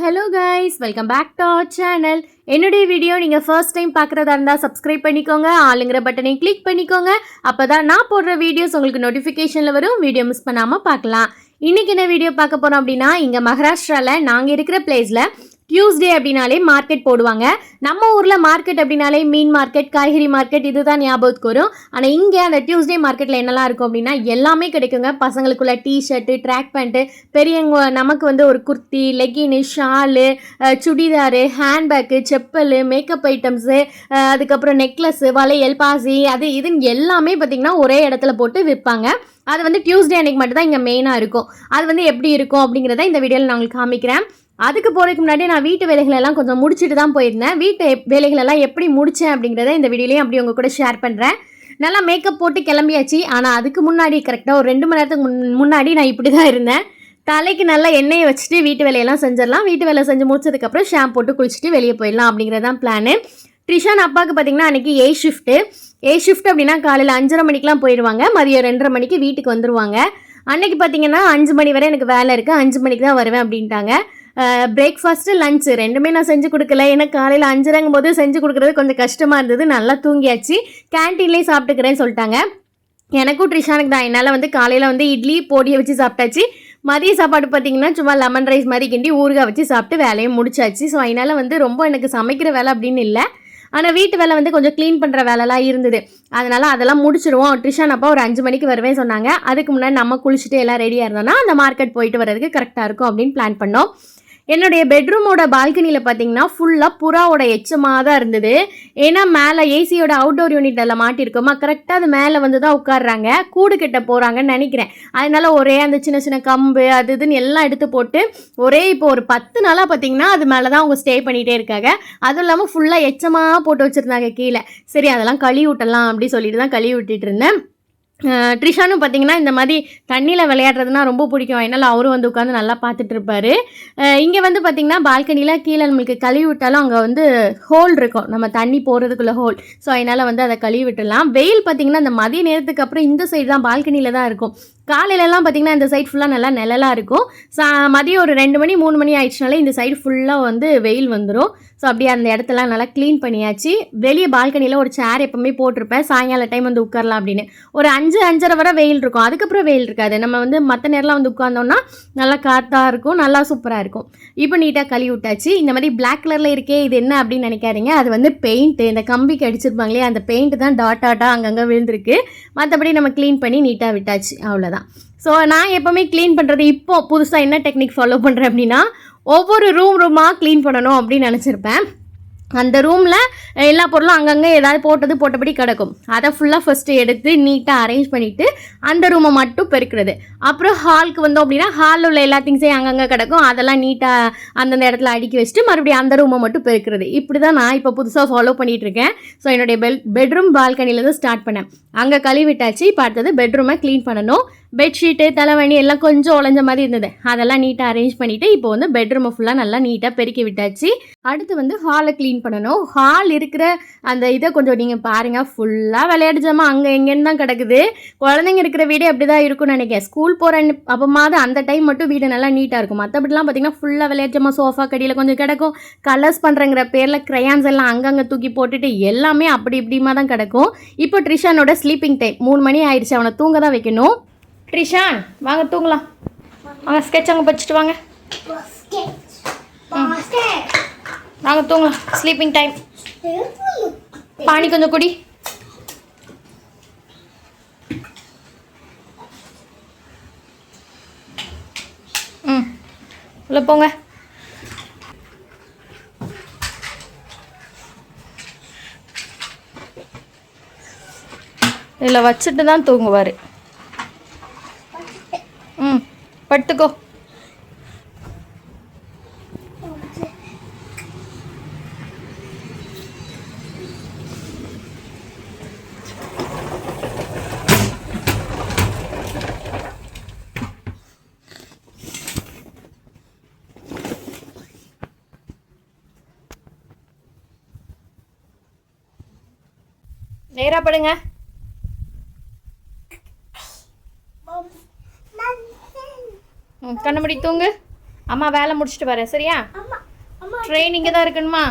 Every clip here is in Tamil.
Hello guys welcome back to our channel என்னுடைய வீடியோ நீங்கள் ஃபர்ஸ்ட் டைம் பார்க்குறதா இருந்தால் சப்ஸ்கிரைப் பண்ணிக்கோங்க. ஆளுங்கிற பட்டனை கிளிக் பண்ணிக்கோங்க. அப்போ தான் நான் போடுற வீடியோஸ் உங்களுக்கு நோட்டிஃபிகேஷனில் வரும். வீடியோ மிஸ் பண்ணாமல் பார்க்கலாம். இன்றைக்கி என்ன வீடியோ பார்க்க போகிறோம் அப்படின்னா இங்கே மகாராஷ்டிராவில் நாங்கள் இருக்கிற பிளேஸில் டியூஸ்டே அப்படின்னாலே மார்க்கெட் போடுவாங்க. நம்ம ஊரில் மார்க்கெட் அப்படின்னாலே மீன் மார்க்கெட் காய்கறி மார்க்கெட் இதுதான் ஞாபகத்துக்கு வரும். ஆனால் இங்கே அந்த டியூஸ்டே மார்க்கெட்டில் என்னெல்லாம் இருக்கும் அப்படின்னா எல்லாமே கிடைக்குங்க. பசங்களுக்குள்ள டிஷர்ட்டு ட்ராக் பேண்ட்டு பெரியவங்க நமக்கு வந்து ஒரு kurti legging shawl churidar handbag chappal makeup items அதுக்கப்புறம் நெக்லஸ்ஸு வளையல் பாசி அது இதுன்னு எல்லாமே பார்த்திங்கன்னா ஒரே இடத்துல போட்டு விற்பாங்க. அது வந்து டியூஸ்டே அன்னைக்கு மட்டும் தான் இங்கே மெயினாக இருக்கும். அது வந்து எப்படி இருக்கும் அப்படிங்கிறத இந்த வீடியோவில் நான் உங்களுக்கு காமிக்கிறேன். அதுக்கு போகிறதுக்கு முன்னாடி நான் வீட்டு வேலைகளெல்லாம் கொஞ்சம் முடிச்சுட்டு தான் போயிருந்தேன். வீட்டு வேலைகளெல்லாம் எப்படி முடித்தேன் அப்படிங்கிறத இந்த வீடியோலையும் அப்படி உங்கள் கூட ஷேர் பண்ணுறேன் நல்லா மேக்கப் போட்டு கிளம்பியாச்சு. ஆனால் அதுக்கு முன்னாடி கரெக்டாக ஒரு ரெண்டு மணி நேரத்துக்கு முன் முன்னாடி நான் இப்படி தான் இருந்தேன். தலைக்கு நல்லா எண்ணெயை வச்சுட்டு வீட்டு வேலையெல்லாம் செஞ்சிடலாம். வீட்டு வேலை செஞ்சு முடிச்சதுக்கப்புறம் ஷாம்பு போட்டு குளிச்சுட்டு வெளியே போயிடலாம் அப்படிங்கிறதான் பிளானு ட்ரிஷான் அப்பாவுக்கு பார்த்தீங்கன்னா அன்றைக்கி ஏ ஷிஃப்ட்டு ஏ ஷிஃப்ட் அப்படின்னா காலையில் அஞ்சரை மணிக்கெலாம் போயிடுவாங்க. மதியம் ரெண்டரை மணிக்கு வீட்டுக்கு வந்துடுவாங்க அன்னைக்கு பார்த்தீங்கன்னா அஞ்சு மணி வரை எனக்கு வேலை இருக்குது அஞ்சு மணிக்கு தான் வருவேன் அப்படின்ட்டாங்க. பிரேக்ஃபாஸ்ட்டு லஞ்சு ரெண்டுமே நான் செஞ்சு கொடுக்கல. ஏன்னா காலையில் அஞ்சரைங்கும் போது செஞ்சு கொடுக்குறது கொஞ்சம் கஷ்டமாக இருந்தது. நல்லா தூங்கியாச்சு. கேன்டீன்லேயே சாப்பிட்டுக்கிறேன்னு சொல்லிட்டாங்க. எனக்கும் ட்ரிஷானுக்கு தான். என்னால் வந்து காலையில் வந்து இட்லி பொடியை வச்சு சாப்பிட்டாச்சு. மதிய சாப்பாடு பார்த்தீங்கன்னா சும்மா லெமன் ரைஸ் மாதிரி கிண்டி ஊறுகாய் வச்சு சாப்பிட்டு வேலையை முடிச்சாச்சு. ஸோ அதனால் வந்து ரொம்ப எனக்கு சமைக்கிற வேலை அப்படின்னு இல்லை. ஆனால் வீட்டு வேலை வந்து கொஞ்சம் க்ளீன் பண்ணுற வேலைலாம் இருந்தது. அதனால் அதெல்லாம் முடிச்சிடுவோம் ட்ரிஷான் அப்பா ஒரு அஞ்சு மணிக்கு வருவேன் சொன்னாங்க. அதுக்கு முன்னாடி நம்ம குளிச்சுட்டு எல்லாம் ரெடியாக இருந்தோம்னா அந்த மார்க்கெட் போயிட்டு வர்றதுக்கு கரெக்டாக இருக்கும் அப்படின்னு பிளான் பண்ணோம். என்னுடைய பெட்ரூமோட பால்கனியில் பார்த்தீங்கன்னா ஃபுல்லாக புறாவோட எச்சமாக தான் இருந்தது. ஏன்னா மேலே ஏசியோட அவுட்டோர் யூனிட் எல்லாம் மாட்டியிருக்கோமா கரெக்டாக அது மேலே வந்து தான் உட்காடுறாங்க கூடு கிட்ட போகிறாங்கன்னு நினைக்கிறேன். அதனால ஒரே அந்த சின்ன சின்ன கம்பு அது இதுன்னு எல்லாம் எடுத்து போட்டு ஒரே இப்போ ஒரு பத்து நாளாக பார்த்தீங்கன்னா அது மேலே தான் அவங்க ஸ்டே பண்ணிகிட்டே இருக்காங்க. அதுவும் இல்லாமல் ஃபுல்லாக எச்சமாக போட்டு வச்சுருந்தாங்க கீழே. சரி அதெல்லாம் கழுவி விட்டலாம் அப்படி சொல்லிட்டு தான் கழுவி விட்டுட்டு இருந்தேன். ட்ரிஷானும் பார்த்தீங்கன்னா இந்த மாதிரி தண்ணியில் விளையாடுறதுனா ரொம்ப பிடிக்கும். அதனால் அவரும் வந்து உட்காந்து நல்லா பார்த்துட்ருப்பாரு இங்கே வந்து பார்த்திங்கன்னா பால்கனியில் கீழே நம்மளுக்கு கழுவி விட்டாலும் அங்கே வந்து ஹோல் இருக்கும். நம்ம தண்ணி போகிறதுக்குள்ளே ஹோல் ஸோ அதனால் வந்து அதை கழுவி விட்டுடலாம். வெயில் பார்த்திங்கன்னா இந்த மதிய நேரத்துக்கு அப்புறம் இந்த சைடு தான் பால்கனியில் தான் இருக்கும். காலையிலலாம் பார்த்திங்கன்னா இந்த சைடு ஃபுல்லாக நல்லா நிழலாக இருக்கும். சா மதியம் ஒரு ரெண்டு மணி மூணு மணி ஆயிடுச்சுனாலே இந்த சைடு ஃபுல்லாக வந்து வெயில் வந்துடும் ஸோ அப்படியே அந்த இடத்தெல்லாம் நல்லா க்ளீன் பண்ணியாச்சு. வெளியே பால்கனியில் ஒரு சேர் எப்பவுமே போட்டிருப்பேன். சாயங்கால டைம் வந்து உட்காரலாம் அப்படின்னு. ஒரு அஞ்சு அஞ்சரை வரை வெயில் இருக்கும். அதுக்கப்புறம் வெயில் இருக்காது. நம்ம வந்து மற்ற நேரம்லாம் வந்து உட்கார்ந்தோம்னா நல்லா காற்றாக இருக்கும் நல்லா சூப்பராக இருக்கும். இப்போ நீட்டாக கழுவி விட்டாச்சு. இந்த மாதிரி பிளாக் கலரில் இருக்கே இது என்ன அப்படின்னு நினைக்காதீங்க. அது வந்து பெயிண்ட்டு இந்த கம்பிக்கு அடிச்சிருப்பாங்களே அந்த பெயிண்ட் தான் டாட் டாட்டாக அங்கங்கே விழுந்திருக்கு. மற்றபடி நம்ம க்ளீன் பண்ணி நீட்டாக விட்டாச்சு. அவ்வளோதான் ஸோ நான் எப்போவுமே க்ளீன் பண்ணுறது இப்போ புதுசாக என்ன டெக்னிக் ஃபாலோ பண்ணுறேன் அப்படின்னா ஒவ்வொரு ரூம் ரூமாக க்ளீன் பண்ணணும் அப்படின்னு நினச்சிருப்பேன். அந்த ரூமில் எல்லா பொருளும் அங்கங்கே ஏதாவது போட்டது போட்டபடி கிடக்கும். அதை ஃபுல்லாக ஃபஸ்ட்டு எடுத்து நீட்டாக அரேஞ்ச் பண்ணிவிட்டு அந்த ரூமை மட்டும் பெருக்கிறது. அப்புறம் ஹாலுக்கு வந்தோம் அப்படின்னா ஹாலில் உள்ள எல்லா திங்ஸையும் அங்கங்கே கிடக்கும். அதெல்லாம் நீட்டாக அந்தந்த இடத்துல அடுக்கி வச்சுட்டு மறுபடியும் அந்த ரூமை மட்டும் பெருக்கிறது. இப்படி தான் நான் இப்போ புதுசாக ஃபாலோ இருக்கேன் ஸோ என்னுடைய பெல் பெட்ரூம் பால்கனிலேருந்து ஸ்டார்ட் பண்ணேன். அங்கே கழுவிட்டாச்சு. இப்போ அடுத்தது பெட்ரூமை க்ளீன் பண்ணணும். பெட்ஷீட்டு தலைவணி எல்லாம் கொஞ்சம் உழைஞ்ச மாதிரி இருந்தது. அதெல்லாம் நீட்டாக அரேஞ்ச் பண்ணிவிட்டு இப்போ வந்து பெட்ரூமை ஃபுல்லாக நல்லா நீட்டாக பெருக்கி விட்டாச்சு. அடுத்து வந்து ஹாலை க்ளீன் பண்ணணும். ஹால் இருக்கிற அந்த இதை கொஞ்சம் நீங்கள் பாருங்கள் ஃபுல்லாக விளையாட்டு ஜாமா அங்கே எங்கேன்னு தான் கிடக்குது. குழந்தைங்க இருக்கிற வீடு அப்படி தான் இருக்கும்னு நினைக்கிறேன். ஸ்கூல் போகிற அப்போமாவது அந்த டைம் மட்டும் வீடு நல்லா நீட்டாக இருக்கும். மற்றபடிலாம் பார்த்தீங்கன்னா ஃபுல்லாக விளையாட்டு ஜாமா சோஃபா கடியில் கொஞ்சம் கிடக்கும். கலர்ஸ் பண்ணுறங்கிற பேரில் க்ரையான்ஸ் எல்லாம் அங்கங்கே தூக்கி போட்டுட்டு எல்லாமே அப்படி இப்படிமா தான் கிடக்கும். இப்போ ட்ரிஷானோட ஸ்லீப்பிங் டைம் மூணு மணி ஆயிடுச்சு. அவனை தூங்க தான் வைக்கணும். ட்ரிஷான் வாங்க தூங்கலாம். வாங்க ஸ்கெட்ச் அங்கே வச்சுட்டு வாங்க. வாங்க தூங்கலாம். ஸ்லீப்பிங் டைம் பானி கொஞ்சம் குடி. ம். உள்ள போங்க. இதில் வச்சுட்டு தான் தூங்குவார். ம் படுத்துக்கோ. நேரா படுங்க ம் கண்ண முடி தூங்கு. அம்மா வேலை முடிச்சுட்டு வரேன் சரியா? ட்ரெயின் இங்கே தான் இருக்கணுமா?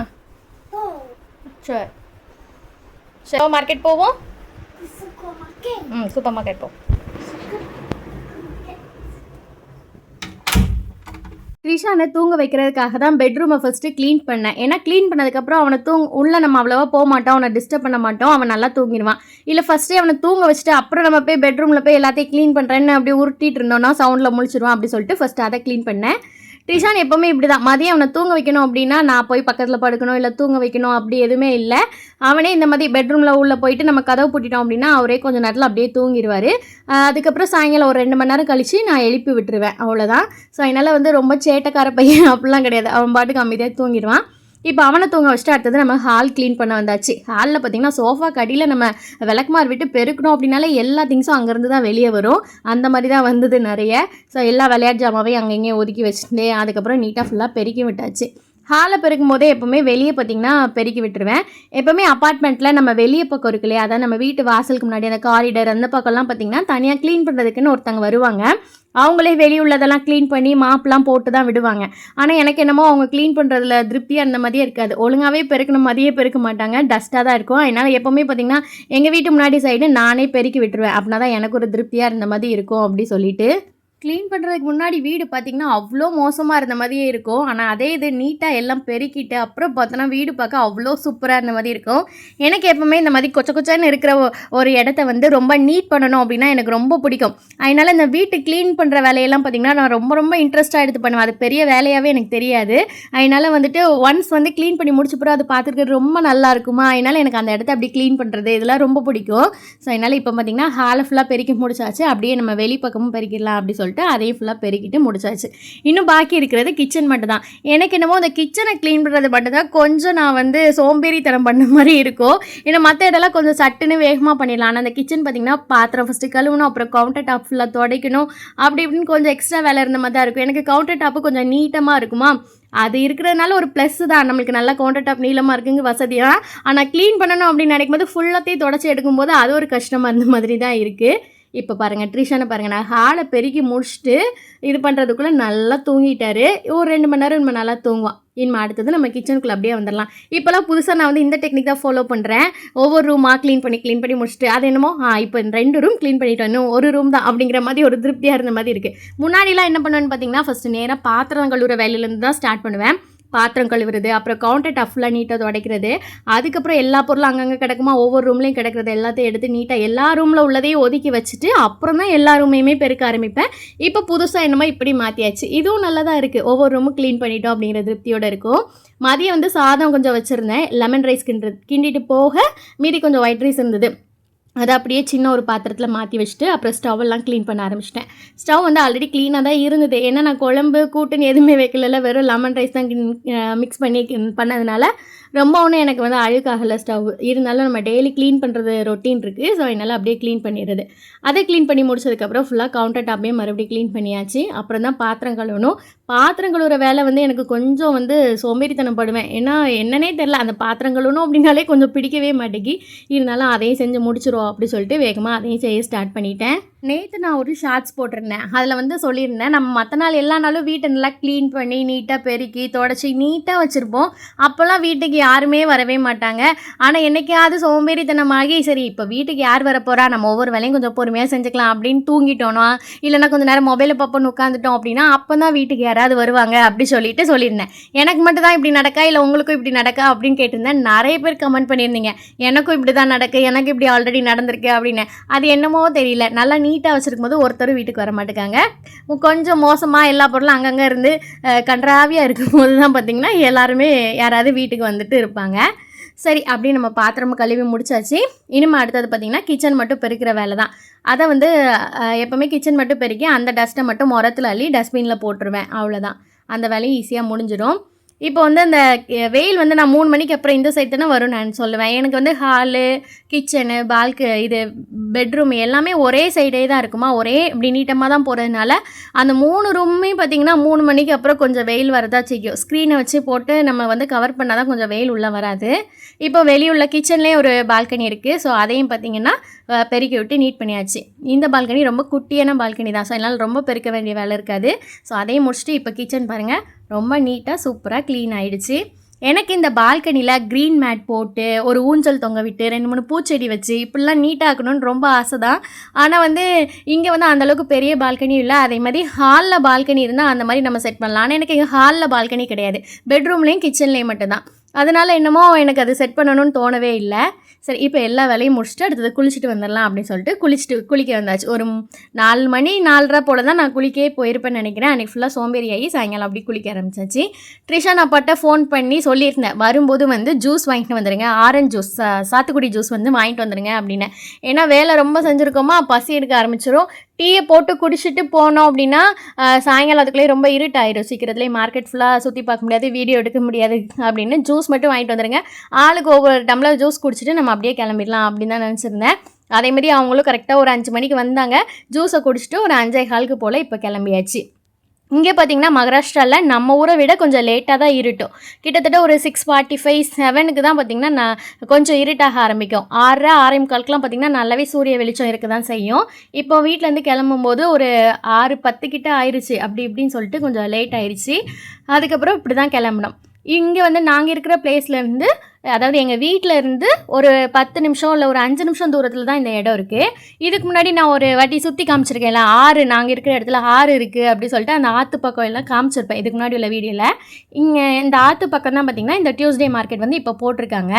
சரி. சரி மார்க்கெட் போவோம்? ம் சூப்பர் மார்க்கெட் போ. த்ரிஷானை தூங்க வைக்கிறதுக்காக தான் பெட்ரூமை ஃபஸ்ட்டு க்ளீன் பண்ணேன். ஏன்னா க்ளீன் பண்ணதுக்கப்புறம் அவனை தூங் உள்ளே நம்ம அவ்வளோவா போக மாட்டோம். அவனை டிஸ்டர்ப் பண்ண மாட்டோம். அவன் நல்லா தூங்கிடுவான். இல்லை ஃபஸ்ட்டே அவனை தூங்க வச்சுட்டு அப்புறம் நம்ம போய் பெட்ரூமில் போய் எல்லாத்தையும் க்ளீன் பண்ணுறேன்னு அப்படியே உருட்டிட்டு இருந்தோம்னா சவுண்டில் முழிச்சிருவான் அப்படி சொல்லிட்டு ஃபஸ்ட்டு அதை க்ளீன் பண்ணேன். ட்ரிஷான் எப்போவுமே இப்படி தான் மதியம் அவனை தூங்க வைக்கணும் அப்படின்னா நான் போய் பக்கத்தில் படுக்கணும் இல்லை தூங்க வைக்கணும் அப்படி எதுவுமே இல்லை. அவனே இந்த மாதிரி பெட்ரூமில் உள்ளே போயிட்டு நம்ம கதவு பூட்டிட்டோம் அப்படின்னா அவரே கொஞ்சம் நேரத்தில் அப்படியே தூங்கிடுவார். அதுக்கப்புறம் சாயங்காலம் ஒரு ரெண்டு மணி நேரம் கழித்து நான் எழுப்பி விட்டுருவேன் அவ்வளோதான் ஸோ அதனால் வந்து ரொம்ப சேட்டக்கார பையன் அப்படிலாம் கிடையாது. அவன் பாட்டுக்கு அமைதியாக தூங்கிடுவான். இப்போ அவனை தூங்க வச்சுட்டு அடுத்தது நம்ம ஹால் க்ளீன் பண்ண வந்தாச்சு. ஹாலில் பார்த்தீங்கன்னா சோஃபா கடியில் நம்ம விளக்குமார் விட்டு பெருக்கணும் அப்படின்னாலே எல்லா திங்ஸும் அங்கேருந்து தான் வெளியே வரும். அந்த மாதிரி தான் வந்தது நிறைய. ஸோ எல்லா விளையாட்டு ஜாமாவையும் அங்கங்கே ஒதுக்கி வச்சுட்டு அதுக்கப்புறம் நீட்டாக ஃபுல்லாக பெருக்கி விட்டாச்சு. ஹாலை பெருக்கும் போதே எப்போவுமே வெளியே பார்த்தீங்கன்னா பெருக்கி விட்டுருவேன். எப்போவுமே அப்பார்ட்மெண்ட்டில் நம்ம வெளியே பக்கம் இருக்கு இல்லையா? அதான் நம்ம வீட்டு வாசலுக்கு முன்னாடி அந்த காரிடர் அந்த பக்கம்லாம் பார்த்தீங்கன்னா தனியாக க்ளீன் பண்ணுறதுக்குன்னு ஒருத்தங்க வருவாங்க. அவங்களே வெளியே உள்ளதெல்லாம் க்ளீன் பண்ணி மாப்லாம் போட்டு தான் விடுவாங்க. ஆனால் எனக்கு என்னமோ அவங்க க்ளீன் பண்ணுறதுல திருப்தி அந்த மாதிரியே இருக்காது. ஒழுங்காகவே பெருக்கின மாதிரியே பெருக்க மாட்டாங்க. டஸ்ட்டாக தான் இருக்கும். அதனால் எப்போவுமே பார்த்தீங்கன்னா எங்கள் வீட்டு முன்னாடி சைடு நானே பெருக்கி விட்டுருவேன். அப்படின்னா தான் எனக்கு ஒரு திருப்தியாக இருந்த மாதிரி இருக்கும் அப்படி சொல்லிட்டு. க்ளீன் பண்ணுறதுக்கு முன்னாடி வீடு பார்த்திங்கன்னா அவ்வளோ மோசமாக இருந்த மாதிரியே இருக்கும். ஆனால் அதே இது நீட்டாக எல்லாம் பெருக்கிட்டு அப்புறம் பார்த்தோன்னா வீடு பார்க்க அவ்வளோ சூப்பராக இருந்த மாதிரி இருக்கும். எனக்கு எப்போவுமே இந்த மாதிரி கொச்ச கொச்சன்னு இருக்கிற ஒரு இடத்த வந்து ரொம்ப நீட் பண்ணணும் அப்படின்னா எனக்கு ரொம்ப பிடிக்கும். அதனால் இந்த வீட்டு க்ளீன் பண்ணுற வேலையெல்லாம் பார்த்திங்கன்னா நான் ரொம்ப ரொம்ப இன்ட்ரெஸ்ட்டாக எடுத்து பண்ணுவேன். அது பெரிய வேலையாகவே எனக்கு தெரியாது. அதனால் வந்துட்டு ஒன்ஸ் வந்து க்ளீன் பண்ணி முடிச்ச பிறகு அது பார்த்துருக்கிறது ரொம்ப நல்லா இருக்குமா? அதனால் எனக்கு அந்த இடத்த அப்படி க்ளீன் பண்ணுறது இதெல்லாம் ரொம்ப பிடிக்கும். ஸோ அதனால் இப்போ பார்த்திங்கன்னா ஹாலை ஃபுல்லாக பெருக்கி முடிச்சாச்சு. அப்படியே நம்ம வெளிப்பக்கமும் பெருக்கிடலாம் அப்படி சொல்லிட்டு அதையும் ஃபுல்லாக பெருக்கிட்டு முடிச்சாச்சு. இன்னும் பாக்கி இருக்கிறது கிச்சன் மட்டும் தான் எனக்கு என்னமோ அந்த கிச்சனை க்ளீன் பண்ணுறது மட்டும் தான் கொஞ்சம் நான் வந்து சோம்பேறித்தனம் பண்ண மாதிரி இருக்கும் ஏன்னா மற்ற இதெல்லாம் கொஞ்சம் சட்டுன்னு வேகமாக பண்ணிடலாம். ஆனால் அந்த கிச்சன் பார்த்திங்கன்னா பாத்திரம் ஃபஸ்ட்டு கழுவணும் அப்புறம் கவுண்டர் டாப் ஃபுல்லாக துடைக்கணும். அப்படி இப்படின்னு கொஞ்சம் எக்ஸ்ட்ரா வேலை இருந்த மாதிரி தான் இருக்கும். எனக்கு கவுண்டர் டாப்பு கொஞ்சம் நீட்டமாக இருக்குமா? அது இருக்கிறதுனால ஒரு ப்ளஸ் தான். நம்மளுக்கு நல்லா கவுண்டர் டாப் நீளமாக இருக்குங்க வசதி தான் ஆனால் க்ளீன் பண்ணணும் அப்படின்னு நினைக்கும் போது ஃபுல்லாத்தையும் தொடச்சி எடுக்கும்போது அது ஒரு கஷ்டமாக இருந்த மாதிரி தான் இருக்குது இப்போ பாருங்கள் ட்ரிஷானை பாருங்கள் நான் ஹாலை பெருக்கி முடிச்சுட்டு இது பண்ணுறதுக்குள்ளே நல்லா தூங்கிட்டாரு. ஒரு ரெண்டு மணி நேரம் இனிமேல் நல்லா தூங்குவான். இனிமே அடுத்தது நம்ம கிச்சனுக்குள்ளே அப்படியே வந்துடலாம். இப்போலாம் புதுசாக நான் வந்து இந்த டெக்னிக் தான் ஃபாலோ பண்ணுறேன் ஒவ்வொரு ரூமாக க்ளீன் பண்ணி க்ளீன் பண்ணி முடிச்சுட்டு அது என்னமோ ஆ இப்போ ரெண்டு ரூம் க்ளீன் பண்ணிட்டு இன்னும் ஒரு ரூம் தான் அப்படிங்கிற மாதிரி ஒரு திருப்தியாக இருந்த மாதிரி இருக்குது முன்னாடிலாம் என்ன பண்ணுவேன்னு பார்த்தீங்கன்னா ஃபஸ்ட்டு நேராக பாத்திரம் கழுவுற வேலையிலேருந்து தான் ஸ்டார்ட் பண்ணுவேன். பாத்திரம் கழுவுறது அப்புறம் கவுண்டர் டஃப்லாம் நீட்டாக துடைக்கிறது. அதுக்கப்புறம் எல்லா பொருளும் அங்கங்கே கிடக்குமா? ஒவ்வொரு ரூம்லேயும் கிடக்கிறது எல்லாத்தையும் எடுத்து நீட்டாக எல்லா ரூமில் உள்ளதையும் ஒதுக்கி வச்சுட்டு அப்புறம் தான் எல்லா ரூமையுமே பெருக்க ஆரம்பிப்பேன். இப்போ புதுசாக என்னமோ இப்படி மாற்றியாச்சு இதுவும் நல்லதாக இருக்குது ஒவ்வொரு ரூமும் க்ளீன் பண்ணிட்டோம் அப்படிங்கிற திருப்தியோடு இருக்கும். மதியம் வந்து சாதம் கொஞ்சம் வச்சுருந்தேன். லெமன் ரைஸ் கிண்டு கிண்டிட்டு போக மீதி கொஞ்சம் ஒயிட் ரைஸ் இருந்தது. அதை அப்படியே சின்ன ஒரு பாத்திரத்தில் மாற்றி வச்சுட்டு அப்புறம் ஸ்டவ்வெல்லாம் க்ளீன் பண்ண ஆரம்பிச்சிட்டேன். ஸ்டவ் வந்து ஆல்ரெடி க்ளீனாக தான் இருந்தது. ஏன்னா நான் குழம்பு கூட்டுன்னு எதுவுமே வைக்கல வெறும் லெமன் ரைஸ் தான் மிக்ஸ் பண்ணி பண்ணதுனால ரொம்ப ஒன்றும் எனக்கு வந்து அழுக்காகலை ஸ்டவ் இருந்தாலும் நம்ம டெய்லி க்ளீன் பண்ணுறது ரொட்டீன் இருக்குது ஸோ என்னால் அப்படியே க்ளீன் பண்ணிடுறது. அதை க்ளீன் பண்ணி முடிச்சதுக்கப்புறம் ஃபுல்லாக கவுண்டர் டாப்பே மறுபடியும் க்ளீன் பண்ணியாச்சு. அப்புறம் தான் பாத்திரம் கழுவணும். பாத்திரம் கழுவுற வேலை வந்து எனக்கு கொஞ்சம் வந்து சோம்பேறித்தனம் படுவேன் ஏன்னா என்னன்னே தெரில அந்த பாத்திரம் கழுவணும் அப்படின்னாலே கொஞ்சம் பிடிக்கவே மாட்டேங்கி இருந்தாலும் அதையும் செஞ்சு முடிச்சிருவோம் அப்படி சொல்லிட்டு வேகமாக அதையும் செய்ய ஸ்டார்ட் பண்ணிட்டேன். நேற்று நான் ஒரு ஷார்ட்ஸ் போட்டிருந்தேன். அதில் வந்து சொல்லியிருந்தேன் நம்ம மற்ற நாள் எல்லா நாளும் வீட்டை நல்லா க்ளீன் பண்ணி நீட்டாக பெருக்கி தொடச்சி நீட்டாக வச்சுருப்போம். அப்போல்லாம் வீட்டுக்கு யாருமே வரவே மாட்டாங்க. ஆனால் என்னைக்காவது சோம்பேறித்தனமாகி சரி இப்போ வீட்டுக்கு யார் வரப்போகிறா நம்ம ஒவ்வொரு வேலையும் கொஞ்சம் பொறுமையாக செஞ்சுக்கலாம் அப்படின்னு தூங்கிட்டோனா இல்லைன்னா கொஞ்சம் நேரம் மொபைலை பார்ப்போன்னு உட்காந்துட்டோம் அப்படின்னா அப்போ தான் வீட்டுக்கு யாராவது வருவாங்க அப்படி சொல்லிட்டு சொல்லியிருந்தேன். எனக்கு மட்டும் தான் இப்படி நடக்கா? இல்லை உங்களுக்கும் இப்படி நடக்கா? அப்படின்னு கேட்டிருந்தேன். நிறைய பேர் கமெண்ட் பண்ணியிருந்தீங்க. எனக்கும் இப்படி தான் நடக்கு. எனக்கு இப்படி ஆல்ரெடி நடந்திருக்கு அப்படின்னு. அது என்னமோ தெரியல. நல்லா நீ நீட்டாக வச்சுருக்கும் போது ஒருத்தரும் வீட்டுக்கு வர மாட்டேங்காங்க. கொஞ்சம் மோசமாக எல்லா பொருளும் அங்கங்கே இருந்து கன்றாவியாக இருக்கும்போது தான் பார்த்திங்கன்னா எல்லாருமே யாராவது வீட்டுக்கு வந்துட்டு இருப்பாங்க. சரி அப்படி நம்ம பாத்திரம் கழுவி முடிச்சாச்சு. இனிமே அடுத்தது பார்த்திங்கன்னா கிச்சன் மட்டும் பெருக்கிற வேலை தான் அதை வந்து எப்போவுமே கிச்சன் மட்டும் பெருக்கி அந்த டஸ்ட்டை மட்டும் முரத்தில் அள்ளி டஸ்ட்பினில் போட்டுருவேன். அவ்வளோதான் அந்த வேலையும் ஈஸியாக முடிஞ்சிடும். இப்போ வந்து அந்த வெயில் வந்து நான் மூணு மணிக்கு அப்புறம் இந்த சைடு தானே வரும் நான் சொல்லுவேன். எனக்கு வந்து ஹாலு கிச்சனு பால்கு இது பெட்ரூம் எல்லாமே ஒரே சைடே தான் இருக்குமா? ஒரே இப்படி நீட்டமாக தான் போகிறதுனால அந்த மூணு ரூமுமே பார்த்தீங்கன்னா மூணு மணிக்கு அப்புறம் கொஞ்சம் வெயில் வரதா செய்யும். ஸ்க்ரீனை வச்சு போட்டு நம்ம வந்து கவர் பண்ணால் தான் கொஞ்சம் வெயில் உள்ளே வராது. இப்போ வெளியுள்ள கிச்சன்லேயே ஒரு பால்கனி இருக்குது ஸோ அதையும் பார்த்தீங்கன்னா பெருக்கி விட்டு நீட் பண்ணியாச்சு. இந்த பால்கனி ரொம்ப குட்டியான பால்கனி தான். ஸோ என்னால் ரொம்ப பெருக்க வேண்டிய வேலை இருக்காது. ஸோ அதையும் முடிச்சுட்டு இப்போ கிச்சன் பாருங்கள் ரொம்ப நீட்டாக சூப்பராக க்ளீன் ஆகிடுச்சு எனக்கு இந்த பால்கனியில் க்ரீன் மேட் போட்டு ஒரு ஊஞ்சல் தொங்க விட்டு ரெண்டு மூணு பூச்செடி வச்சு இப்படிலாம் நீட்டாக்கணும்னு ரொம்ப ஆசை தான் ஆனால் வந்து இங்கே வந்து அந்தளவுக்கு பெரிய பால்கனி இல்லை. அதே மாதிரி ஹாலில் பால்கனி இருந்தால் அந்த மாதிரி நம்ம செட் பண்ணலாம். ஆனால் எனக்கு இங்கே ஹாலில் பால்கனி கிடையாது. பெட்ரூம்லேயும் கிச்சன்லேயும் மட்டும்தான். அதனால் என்னமோ எனக்கு அது செட் பண்ணணும்னு தோணவே இல்லை. சரி இப்போ எல்லா வேலையும் முடிச்சுட்டு அடுத்தது குளிச்சுட்டு வந்துடலாம் அப்படின்னு சொல்லிட்டு குளிச்சுட்டு குளிக்க வந்தாச்சு. ஒரு நாலு மணி நாலரை போல தான் நான் குளிக்கே போயிருப்பேன்னு நினைக்கிறேன். அன்றைக்கி ஃபுல்லாக சோம்பேறி ஆகி சாயங்காலம் அப்படி குளிக்க ஆரம்பிச்சாச்சு. ட்ரிஷா நான் பட்ட ஃபோன் பண்ணி சொல்லியிருந்தேன். வரும்போது வந்து ஜூஸ் வாங்கிட்டு வந்துடுங்க ஆரஞ்சு ஜூஸ் சாத்துக்குடி ஜூஸ் வந்து வாங்கிட்டு வந்துடுங்க அப்படின்னு. ஏன்னா வேலை ரொம்ப செஞ்சுருக்கோமா பசி எடுக்க ஆரம்பிச்சிடும் டீயை போட்டு குடிச்சிட்டு போனோம் அப்படின்னா ஆஹ், சாயங்காலம் அதுக்குள்ளேயே ரொம்ப இருட்டாயிரும். சீக்கிரத்துலேயே மார்க்கெட் ஃபுல்லாக சுற்றி பார்க்க முடியாது வீடியோ எடுக்க முடியாது அப்படின்னு ஜூஸ் மட்டும் வாங்கிட்டு வந்துடுங்க ஆளுக்கு ஒவ்வொரு டம்ளர் ஜூஸ் குடிச்சிட்டு நம்ம அப்படியே கிளம்பிடலாம் அப்படின்னு தான் நினச்சிருந்தேன். அதேமாரி அவங்களும் கரெக்டாக ஒரு அஞ்சு மணிக்கு வந்தாங்க. ஜூஸை குடிச்சிட்டு ஒரு அஞ்சே காலுக்கு போல் இப்போ கிளம்பியாச்சு. இங்கே பார்த்தீங்கன்னா மகாராஷ்டிராவில் நம்ம ஊரை விட கொஞ்சம் லேட்டாக தான் இருட்டும். கிட்டத்தட்ட ஒரு சிக்ஸ் ஃபார்ட்டி ஃபைவ் செவனுக்கு தான் பார்த்திங்கன்னா நான் கொஞ்சம் இருட்டாக ஆரம்பிக்கும். ஆறரை ஆறே முக்காலுக்குலாம் பார்த்திங்கன்னா நல்லாவே சூரிய வெளிச்சம் இருக்க தான் செய்யும். இப்போ வீட்டிலேருந்து கிளம்பும்போது ஒரு ஆறு பத்து கிட்ட ஆயிடுச்சு அப்படி இப்படின்னு சொல்லிட்டு கொஞ்சம் லேட் ஆயிடுச்சு அதுக்கப்புறம் இப்படி தான் கிளம்பணும் இங்கே வந்து நாங்கள் இருக்கிற பிளேஸ்லேருந்து அதாவது எங்கள் வீட்டில் இருந்து ஒரு பத்து நிமிஷம் இல்லை ஒரு அஞ்சு நிமிஷம் தூரத்தில் தான் இந்த இடம் இருக்குது இதுக்கு முன்னாடி நான் ஒரு வாட்டி சுற்றி காமிச்சிருக்கேன்ல ஆறு நாங்கள் இருக்கிற இடத்துல ஆறு இருக்குது அப்படி சொல்லிட்டு அந்த ஆற்று பக்கம் எல்லாம் காமிச்சிருப்பேன். இதுக்கு முன்னாடி உள்ள வீடியோவில் இங்கே இந்த ஆற்று பக்கம் தான் பார்த்திங்கன்னா இந்த டியூஸ்டே மார்க்கெட் வந்து இப்போ போட்டிருக்காங்க.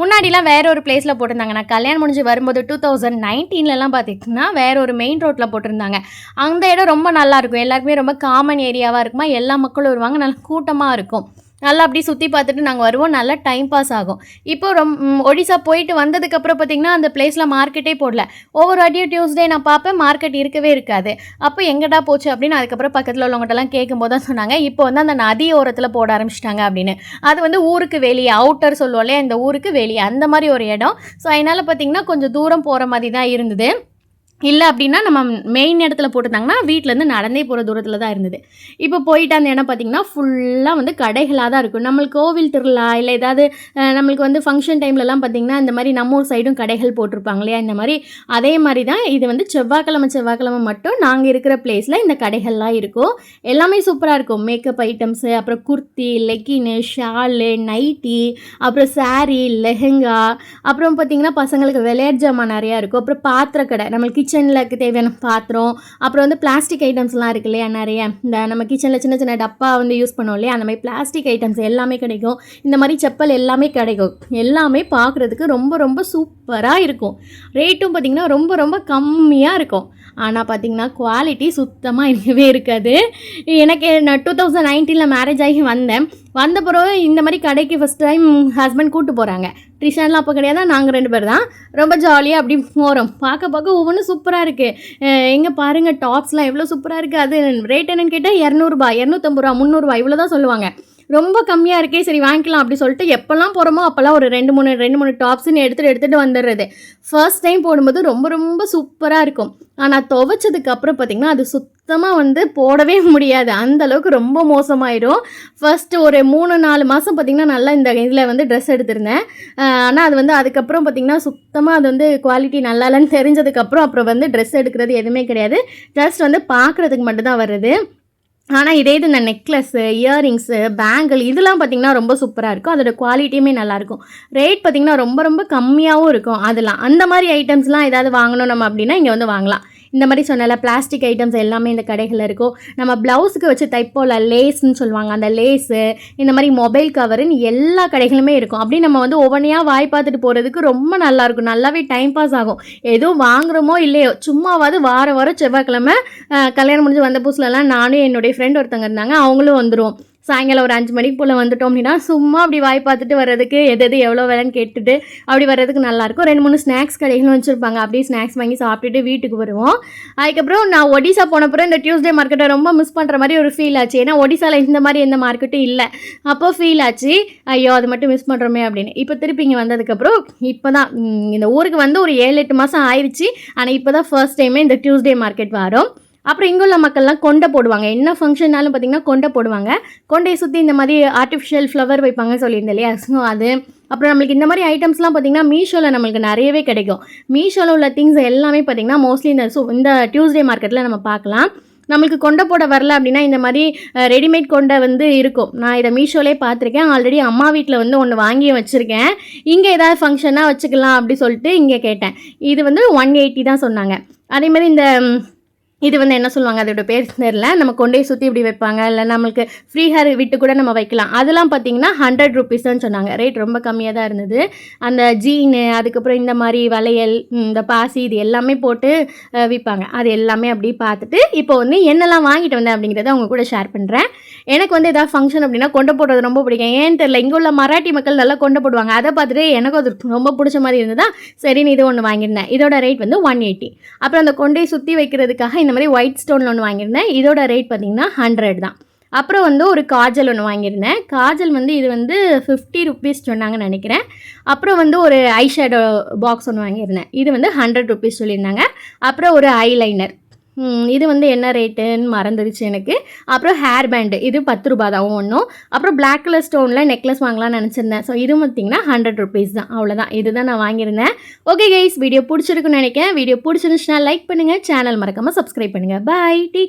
முன்னாடிலாம் வேற ஒரு பிளேஸில் போட்டிருந்தாங்க. நான் கல்யாணம் முடிஞ்சு வரும்போது டூ தௌசண்ட் நைன்டீன்லலாம் பார்த்திங்கன்னா வேற ஒரு மெயின் ரோட்டில் போட்டிருந்தாங்க. அந்த இடம் ரொம்ப நல்லாயிருக்கும் எல்லாருக்குமே ரொம்ப காமன் ஏரியாவாக இருக்குமா? எல்லா மக்களும் வருவாங்க. நல்லா கூட்டமாக இருக்கும். நல்லா அப்படி சுற்றி பார்த்துட்டு நாங்கள் வருவோம். நல்லா டைம் பாஸ் ஆகும். இப்போ ரொம் ஒடிசா போயிட்டு வந்ததுக்கப்புறம் பார்த்திங்கன்னா அந்த பிளேஸில் மார்க்கெட்டே போடல. ஒவ்வொரு வாட்டியும் டியூஸ்டே நான் பார்ப்பேன். மார்க்கெட் இருக்கவே இருக்காது. அப்போ எங்கடா போச்சு அப்படின்னு அதுக்கப்புறம் பக்கத்தில் உள்ளவங்கள்ட்டலாம் கேட்கும்போது தான் சொன்னாங்க. இப்போ வந்து அந்த நதி ஓரத்தில் போட ஆரம்பிச்சிட்டாங்க அப்படின்னு. அது வந்து ஊருக்கு வெளியே அவுட்டர் சொல்லுவோம் இல்லையா இந்த ஊருக்கு வெளியே. அந்த மாதிரி ஒரு இடம். ஸோ அதனால் பார்த்திங்கன்னா கொஞ்சம் தூரம் போகிற மாதிரி தான் இருந்தது. இல்லை அப்படின்னா நம்ம மெயின் இடத்துல போட்டிருந்தாங்கன்னா வீட்டிலேருந்து நடந்தே போகிற தூரத்தில் தான் இருந்தது. இப்போ போயிட்டு அந்த இடம் பார்த்திங்கன்னா ஃபுல்லாக வந்து கடைகளாக தான் இருக்கும். நம்மளுக்கு கோவில் திருவிழா இல்லை ஏதாவது நம்மளுக்கு வந்து ஃபங்க்ஷன் டைம்லலாம் பார்த்திங்கன்னா இந்த மாதிரி நம்ம ஊர் சைடும் கடைகள் போட்டிருப்பாங்க இல்லையா? இந்த மாதிரி அதே மாதிரி தான் இது வந்து செவ்வாய்க்கிழமை செவ்வாய்க்கிழமை மட்டும் நாங்கள் இருக்கிற பிளேஸில் இந்த கடைகள்லாம் இருக்கும். எல்லாமே சூப்பராக இருக்கும். மேக்கப் ஐட்டம்ஸு அப்புறம் குர்த்தி லெக்கின்னு ஷாலு நைட்டி அப்புறம் சாரீ லெஹெங்கா அப்புறம் பார்த்திங்கன்னா பசங்களுக்கு விளையாட்டு ஜாமான் நிறையா இருக்கும். அப்புறம் பாத்திர கடை நம்மளுக்கு கிச்சனில் தேவையான பாத்திரம் அப்புறம் வந்து பிளாஸ்டிக் ஐட்டம்ஸ்லாம் இருக்கு இல்லையா நிறைய. இந்த நம்ம கிச்சனில் சின்ன சின்ன டப்பா வந்து யூஸ் பண்ணோம் இல்லையா அந்த மாதிரி பிளாஸ்டிக் ஐட்டம்ஸ் எல்லாமே கிடைக்கும். இந்த மாதிரி செப்பல் எல்லாமே கிடைக்கும். எல்லாமே பார்க்குறதுக்கு ரொம்ப ரொம்ப சூப்பராக இருக்கும். ரேட்டும் பார்த்திங்கன்னா ரொம்ப ரொம்ப கம்மியாக இருக்கும். ஆனால் பார்த்திங்கன்னா குவாலிட்டி சுத்தமாக இருக்கவே இருக்காது. எனக்கு நான் டூ தௌசண்ட் நைன்டீனில் மேரேஜ் ஆகி வந்தேன். வந்த பிறகு இந்த மாதிரி கடைக்கு ஃபஸ்ட் டைம் ஹஸ்பண்ட் கூட்டு போகிறாங்க ட்ரிஷன்லாம் அப்போ கிடையாது? நாங்கள் ரெண்டு பேர் தான். ரொம்ப ஜாலியாக அப்படி போகிறோம் பார்க்க பார்க்க ஒவ்வொன்றும் சூப்பராக இருக்குது எங்கே பாருங்கள் டாப்ஸ்லாம் எவ்வளோ சூப்பராக இருக்குது அது ரேட் என்னன்னு கேட்டால் இரநூறுபா இரநூத்தம்பது ரூபா முந்நூறுபா இவ்வளோ தான் சொல்லுவாங்க. ரொம்ப கம்மியாக இருக்கே சரி வாங்கிக்கலாம் அப்படி சொல்லிட்டு எப்போல்லாம் போகிறோமோ அப்போல்லாம் ஒரு ரெண்டு மூணு ரெண்டு மூணு டாப்ஸ்னு எடுத்துகிட்டு எடுத்துகிட்டு வந்துடுறது. ஃபர்ஸ்ட் டைம் போடும்போது ரொம்ப ரொம்ப சூப்பராக இருக்கும். ஆனால் துவைச்சதுக்கு அப்புறம் பார்த்திங்கன்னா அது சுத்தமாக வந்து போடவே முடியாது. அந்த அளவுக்கு ரொம்ப மோசமாயிடும் ஃபஸ்ட்டு ஒரு மூணு நாலு மாதம் பார்த்திங்கன்னா நல்லா இந்த இதில் வந்து ட்ரெஸ் எடுத்திருந்தேன். ஆனால் அது வந்து அதுக்கப்புறம் பார்த்திங்கன்னா சுத்தமாக அது வந்து குவாலிட்டி நல்லா இல்லைன்னு தெரிஞ்சதுக்கப்புறம் அப்புறம் வந்து ட்ரெஸ் எடுக்கிறது எதுவுமே கிடையாது. ஜஸ்ட் வந்து பார்க்குறதுக்கு மட்டும்தான் வருது ஆனால் இதே இது இந்த நெக்லஸ்ஸு இயரிங்ஸு பேங்கிள் இதெல்லாம் பார்த்திங்கன்னா ரொம்ப சூப்பராக இருக்கும். அதோட குவாலிட்டியுமே நல்லாயிருக்கும். ரேட் பார்த்திங்கன்னா ரொம்ப ரொம்ப கம்மியாகவும் இருக்கும். அதெல்லாம் அந்த மாதிரி ஐட்டம்ஸ்லாம் ஏதாவது வாங்கணும் நம்ம அப்படின்னா இங்கே வந்து வாங்கலாம். இந்த மாதிரி சொன்னல பிளாஸ்டிக் ஐட்டம்ஸ் எல்லாமே இந்த கடைகளில் இருக்கும். நம்ம ப்ளவுஸுக்கு வச்சு தைப்போல லேஸ்ன்னு சொல்லுவாங்க அந்த லேஸு இந்த மாதிரி மொபைல் கவருன்னு எல்லா கடைகளுமே இருக்கும். அப்படி நம்ம வந்து ஒவ்வொன்றையாக வாய் பார்த்துட்டு போகிறதுக்கு ரொம்ப நல்லாயிருக்கும் நல்லாவே டைம் பாஸ் ஆகும். எதுவும் வாங்குறோமோ இல்லையோ சும்மாவாவது வாரம் வாரம் செவ்வாய்க்கிழமை கல்யாணம் முடிஞ்சு வந்த புதுசுலலாம் நானும் என்னுடைய ஃப்ரெண்ட் ஒருத்தங்க இருந்தாங்க அவங்களும் வந்துடும் சாயங்காலம் ஒரு அஞ்சு மணிக்கு போல் வந்துட்டோம் அப்படின்னா சும்மா அப்படி வாய் பார்த்துட்டு வர்றதுக்கு எது எது எவ்வளோ விலைன்னு கேட்டுட்டு அப்படி வர்றதுக்கு நல்லாயிருக்கும் ரெண்டு மூணு ஸ்நாக்ஸ் கடைகளும் வச்சுருப்பாங்க. அப்படியே ஸ்நாக்ஸ் வாங்கி சாப்பிட்டுட்டு வீட்டுக்கு வருவோம். அதுக்கப்புறம் நான் ஒடிசா போனப்புறம் இந்த டியூஸ்டே மார்க்கெட்டை ரொம்ப மிஸ் பண்ணுற மாதிரி ஒரு ஃபீல் ஆச்சு. ஏன்னா ஒடிசாவில் இந்த மாதிரி எந்த மார்க்கெட்டும் இல்லை. அப்போ ஃபீல் ஆச்சு. ஐயோ அது மட்டும் மிஸ் பண்ணுறோமே அப்படின்னு. இப்போ திருப்பி இங்கே வந்ததுக்கப்புறம் இப்போ தான் இந்த ஊருக்கு வந்து ஒரு ஏழு எட்டு மாதம் ஆயிடுச்சு. ஆனால் இப்போ தான் ஃபர்ஸ்ட் டைமே இந்த டியூஸ்டே மார்க்கெட் வரும். அப்புறம் இங்கே உள்ள மக்கள்லாம் கொண்டை போடுவாங்க. என்ன ஃபங்க்ஷன்னாலும் பார்த்தீங்கன்னா கொண்டை போடுவாங்க. கொண்டையை சுற்றி இந்த மாதிரி ஆர்டிஃபிஷியல் ஃப்ளவர் வைப்பாங்க சொல்லியிருந்தேன் இல்லையா? ஸோ அது. அப்புறம் நம்மளுக்கு இந்த மாதிரி ஐட்டம்ஸ்லாம் பார்த்தீங்கன்னா மீஷோவில் நம்மளுக்கு நிறையவே கிடைக்கும். மீஷோவில் உள்ள திங்ஸ் எல்லாமே பார்த்தீங்கன்னா மோஸ்ட்லி இந்த சு இந்த டியூஸ்டே மார்க்கெட்டில் நம்ம பார்க்கலாம். நம்மளுக்கு கொண்டை போட வரல அப்படின்னா இந்த மாதிரி ரெடிமேட் கொண்டை வந்து இருக்கும். நான் இதை மீஷோலே பார்த்துருக்கேன். ஆல்ரெடி அம்மா வீட்டில் வந்து ஒன்று வாங்கி வச்சுருக்கேன். இங்கே ஏதாவது ஃபங்க்ஷனாக வச்சுக்கலாம் அப்படி சொல்லிட்டு இங்கே கேட்டேன். இது வந்து ஒன் எயிட்டி தான் சொன்னாங்க. அதே மாதிரி இந்த இது வந்து என்ன சொல்லுவாங்க அதோட பேர் தெரியல. நம்ம கொண்டே சுற்றி இப்படி வைப்பாங்க இல்லை நம்மளுக்கு ஃப்ரீ ஹேர் விட்டு கூட நம்ம வைக்கலாம். அதெல்லாம் பார்த்தீங்கன்னா ஹண்ட்ரட் ருபீஸ் தான் சொன்னாங்க. ரேட் ரொம்ப கம்மியாக தான் இருந்தது. அந்த ஜீனு அதுக்கப்புறம் இந்த மாதிரி வளையல் இந்த பாசி இது எல்லாமே போட்டு விற்பாங்க அது எல்லாமே அப்படி பார்த்துட்டு இப்போ வந்து என்னெல்லாம் வாங்கிட்டு வந்தேன் அப்படிங்கிறத அவங்க கூட ஷேர் பண்ணுறேன் எனக்கு வந்து ஏதாவது ஃபங்க்ஷன் அப்படின்னா கொண்டு போடுறது ரொம்ப பிடிக்கும். ஏன்னு தெரியல இங்கே உள்ள மராட்டி மக்கள் நல்லா கொண்டு போடுவாங்க. அதை பார்த்துட்டு எனக்கும் அது ரொம்ப பிடிச்ச மாதிரி இருந்ததா சரின்னு இது ஒன்று வாங்கியிருந்தேன். இதோட ரேட் வந்து ஒன் எயிட்டி அப்புறம் அந்த கொண்டையை சுற்றி வைக்கிறதுக்காக இந்த மாதிரி ஒயிட் ஸ்டோனில் ஒன்று வாங்கியிருந்தேன். இதோட ரேட் பார்த்திங்கன்னா ஹண்ட்ரட் தான். அப்புறம் வந்து ஒரு காஜல் ஒன்று வாங்கியிருந்தேன். காஜல் வந்து இது வந்து ஃபிஃப்டி ருபீஸ் சொன்னாங்கன்னு நினைக்கிறேன். அப்புறம் வந்து ஒரு ஐஷேடோ பாக்ஸ் ஒன்று வாங்கியிருந்தேன். இது வந்து ஹண்ட்ரட் ருபீஸ் சொல்லியிருந்தாங்க. அப்புறம் ஒரு ஐலைனர் இது வந்து என்ன ரேட்டுன்னு மறந்துடுச்சு எனக்கு. அப்புறம் ஹேர் பேண்டு இது பத்து ரூபா தான் ஒன்றும் அப்புறம் பிளாக் கலர் ஸ்டோனில் நெக்லஸ் வாங்கலாம்னு நினச்சிருந்தேன். ஸோ இது பார்த்தீங்கன்னா ஹண்ட்ரட் ருபீஸ் தான். அவ்வளோதான் இதுதான் நான் வாங்கியிருந்தேன். ஓகே கைஸ் வீடியோ பிடிச்சிருக்குன்னு நினைக்கிறேன். வீடியோ பிடிச்சிருந்துச்சுன்னா லைக் பண்ணுங்கள் சேனல் மறக்காமல் சப்ஸ்கிரைப் பண்ணுங்கள் பாய் டீ